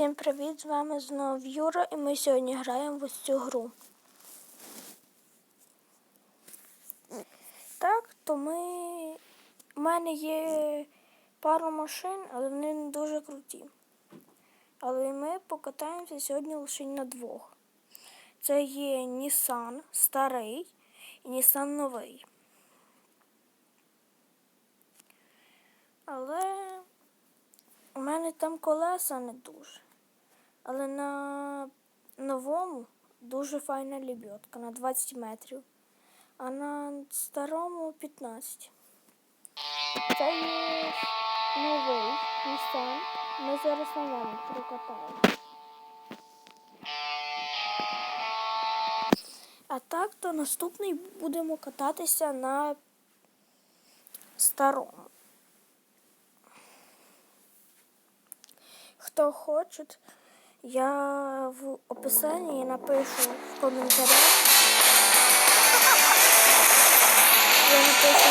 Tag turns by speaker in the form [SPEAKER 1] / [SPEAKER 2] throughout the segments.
[SPEAKER 1] Всім привіт! З вами знову Юра і ми сьогодні граємо в цю гру. Так, то ми. У мене є пару машин, але вони не дуже круті. Але ми покатаємося сьогодні лише на двох. Це є Nissan старий і Nissan новий. Але у мене там колеса не дуже. Але на новому дуже файна лебедка на 20 метрів, а на старому 15. Це є новий Nissan. Ми зараз на ньому прокатаємо. А так, то наступний будемо кататися на старому. Хто хоче, я в описанні напишу в коментарях. Я напишу,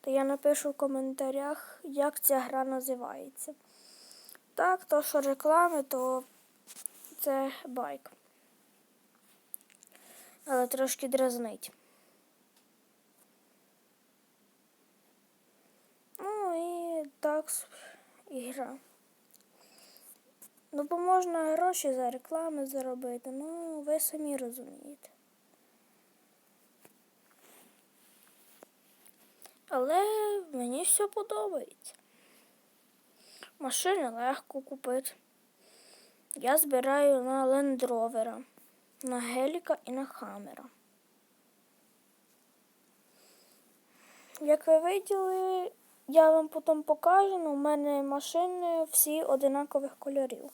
[SPEAKER 1] то я напишу в коментарях, як ця гра називається. Так, то що реклами, то це байк. Але трошки дразнить. Ну і так с- і гра. Ну, бо можна гроші за реклами заробити, ну ви самі розумієте. Але мені все подобається. Машини легко купити. Я збираю на Rover, на Геліка і на Хаммера. Як ви виділи, я вам потім покажу, але у мене машини всі одинакових кольорів.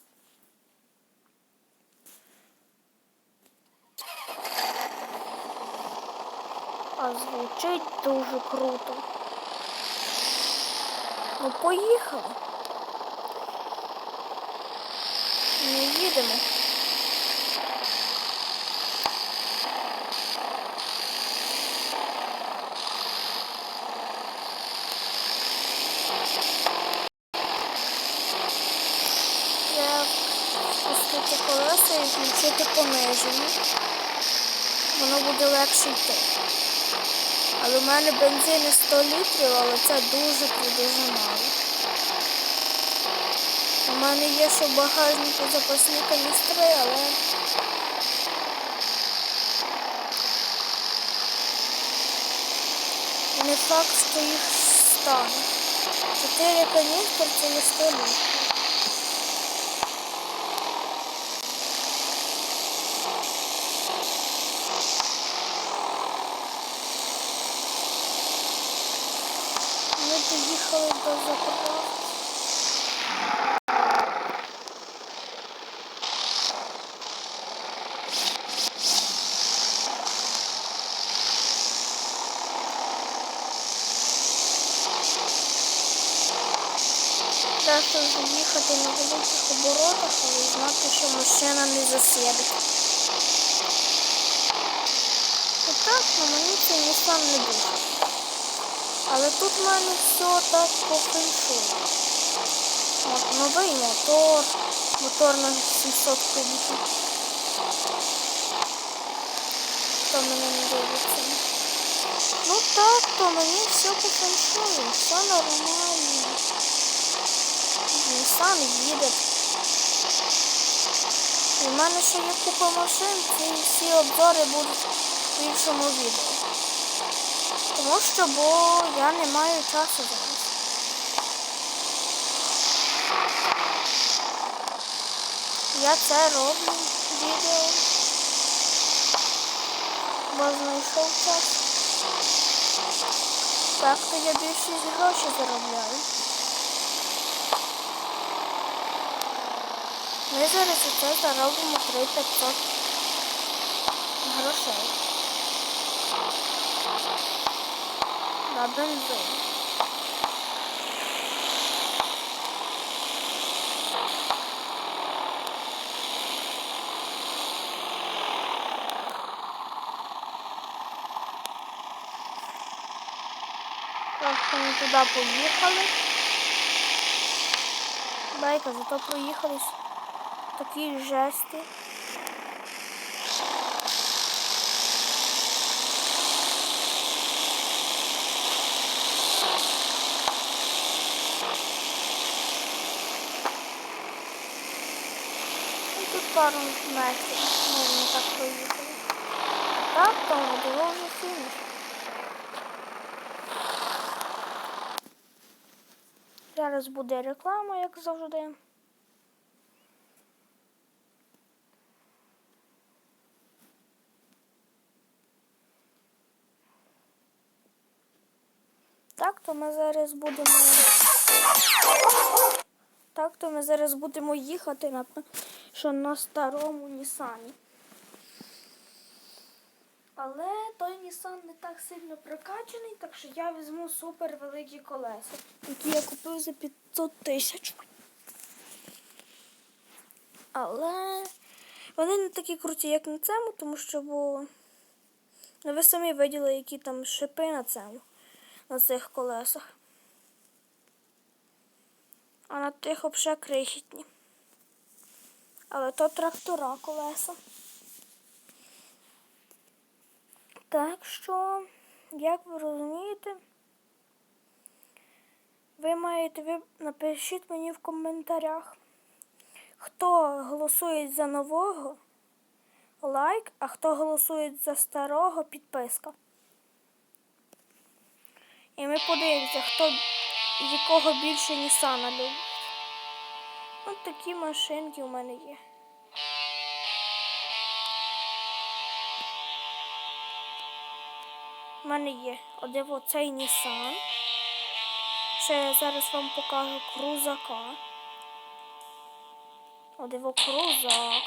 [SPEAKER 1] А звучить дуже круто. Ну, поїхали. Ми їдемо. Треба спустити колеса і включити пониження. Воно буде легше йти. Але в мене бензин 100 літрів, але це дуже дуже мало. У мене є ще в багажнику запасні каністри, але не факт, що їх стане. Чотири каністри це не 100 літрів. Ми до заправки. Треба заїхати на великих оборотах, але знати, що машина не засідить. Отак, на мені не дуже. Але тут в мене все так по феншую. От, новий мотор, мотор на 700 кубиків. Хто мене не дивиться. Ну так, то мені все по феншую, все нормально. Нісан їде. І в мене ще є купа машин, ці всі обзори будуть в іншому відео. Тому що, бо я не маю часу зараз. Я це роблю відео. Бо знайшов час. Так то я більшість грошей заробляю. Ми зараз це заробимо 3500 грошей. На бензин. Просто ми туди поїхали. Байка, зато проїхались такі жести. Ну, тут пару метрів. Не так проїхали. Так, тому було вже фініш. Зараз буде реклама, як завжди. Так, то ми зараз будемо. Так, то ми зараз будемо їхати на що на старому Нісані. Але той Нісан не так сильно прокачаний, так що я візьму супер великі колеса, які я купив за 500 тисяч. Але вони не такі круті, як на цьому, тому що бо ну, ви самі виділи, які там шипи на цьому, на цих колесах. А на тих взагалі крихітні. Але то трактора колеса. Так що, як ви розумієте, ви маєте ви напишіть мені в коментарях, хто голосує за нового лайк, а хто голосує за старого підписка. І ми подивимося, хто якого більше Нісана любить. Ось такі машинки у мене є. У мене є оцей Nissan. Ще я зараз вам покажу крузака. Один крузак,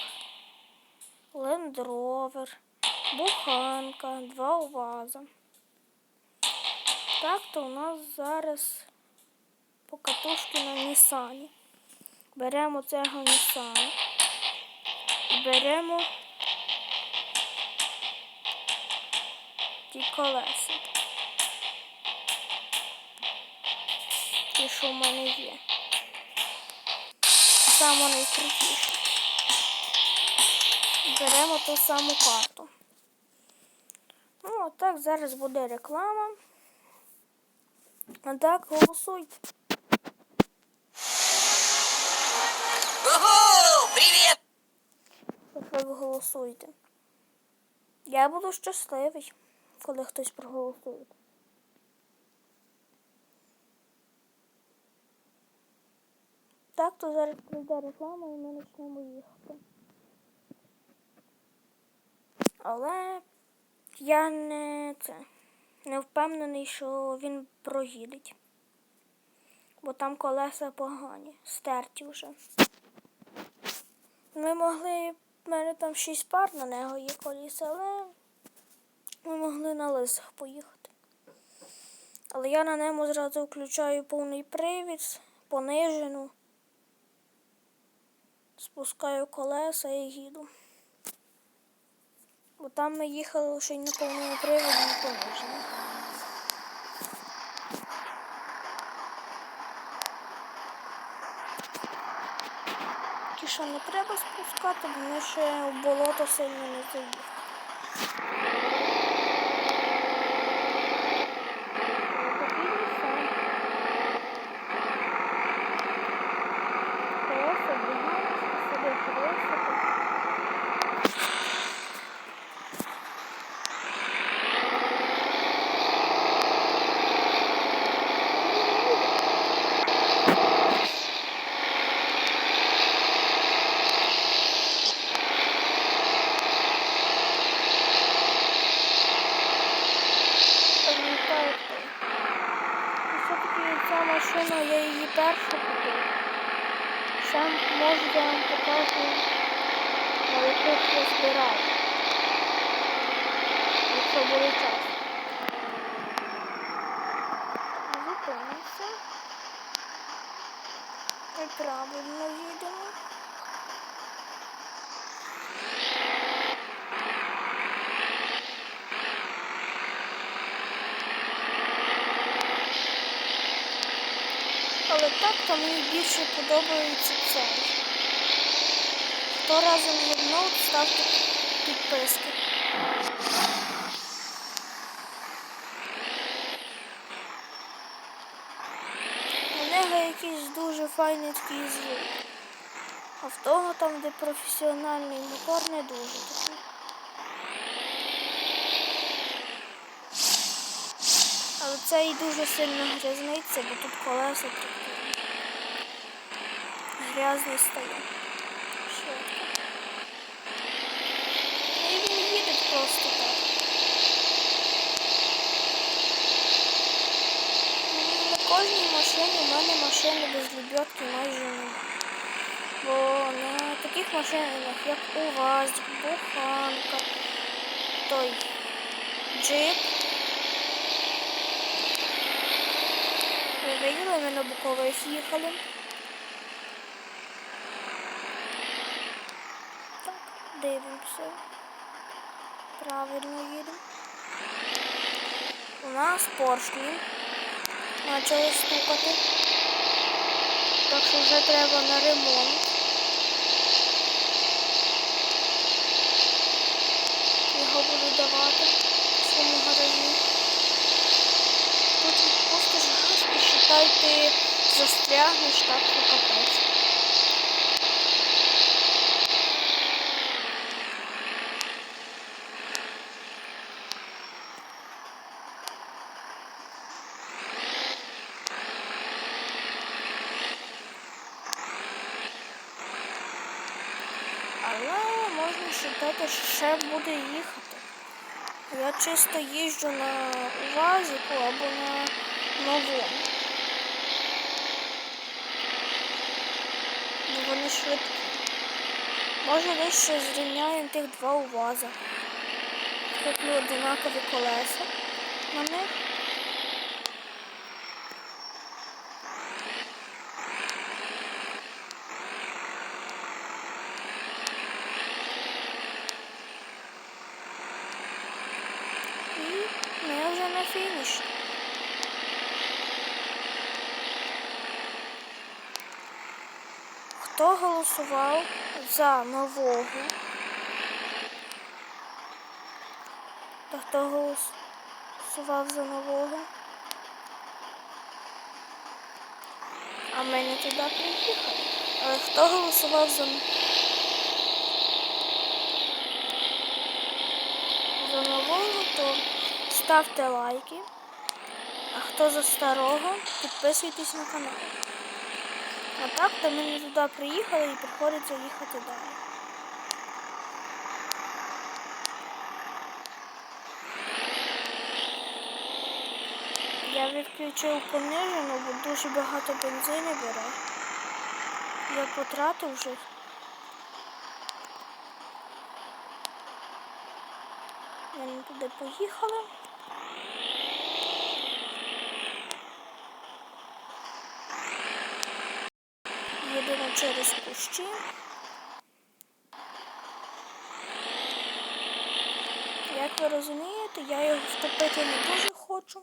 [SPEAKER 1] Rover, буханка, два УАЗа. Так, то у нас зараз покатушки на Нісані. Беремо цього Нісана. Беремо ті колеса. Ті, що в мене є. Саме найкрутіше. Беремо ту саму карту. Ну, отак зараз буде реклама. А так голосуйте. Ви голосуєте. Я буду щасливий, коли хтось проголосує. Так, то зараз прийде реклама і ми почнемо їхати. Але я не це не впевнений, що він проїдеть. Бо там колеса погані, стерті вже. Ми могли, в мене там шість пар на нього є коліса, але ми могли на лисах поїхати. Але я на ньому зразу включаю повний привід, понижену, спускаю колеса і їду. Бо там ми їхали й на повному приводі, не пониженому. Що не треба спускати, бо ми ще в болото сильно не заїхали. Пам'ятаєте. І все-таки ця машина, я її першу купив. Сам може я вам покажу, на яких я збирав. Якщо буде час. Зупинимося. І правильно їдемо. Але так, то мені більше подобається цей. Хто разом зі мною ставте підписки. У нього якийсь дуже файний такий звук. А в того там, де професіональний мотор, не дуже такий. Але це і дуже сильно грязниться, бо тут колеса трактують. Грязний стає. Швидко. І він їде просто так. Ну, На кожній машині в мене машини без лебедки майже немає. Бо на таких машинах, як УАЗ, Буханка, той джип. Ви ми на Букових їхали. Так, дивимося. Правильно їдемо. У нас поршні почали стукати. Так що вже треба на ремонт. Його буду давати в своєму гаражі. Тут відпустиш і считай, ти застрягнеш так що капець. Але можна вважати, що ще буде їхати. Я чисто їжджу на УАЗіку або на новому. Бо вони швидкі. Може десь ще зрівняємо тих два УАЗа. Тут є одинакові колеса на них. І ми вже на фініші. Хто голосував за нового? Та хто голосував за нового? А ми не туди приїхали. Але хто голосував за нового, то ставте лайки. А хто за старого, підписуйтесь на канал. А так, то ми не туди приїхали і приходиться їхати далі. Я відключив понижену, бо дуже багато бензину бере. Я потратив вже. Ми туди поїхали. Їдемо через кущі. Як ви розумієте, я його втопити не дуже хочу.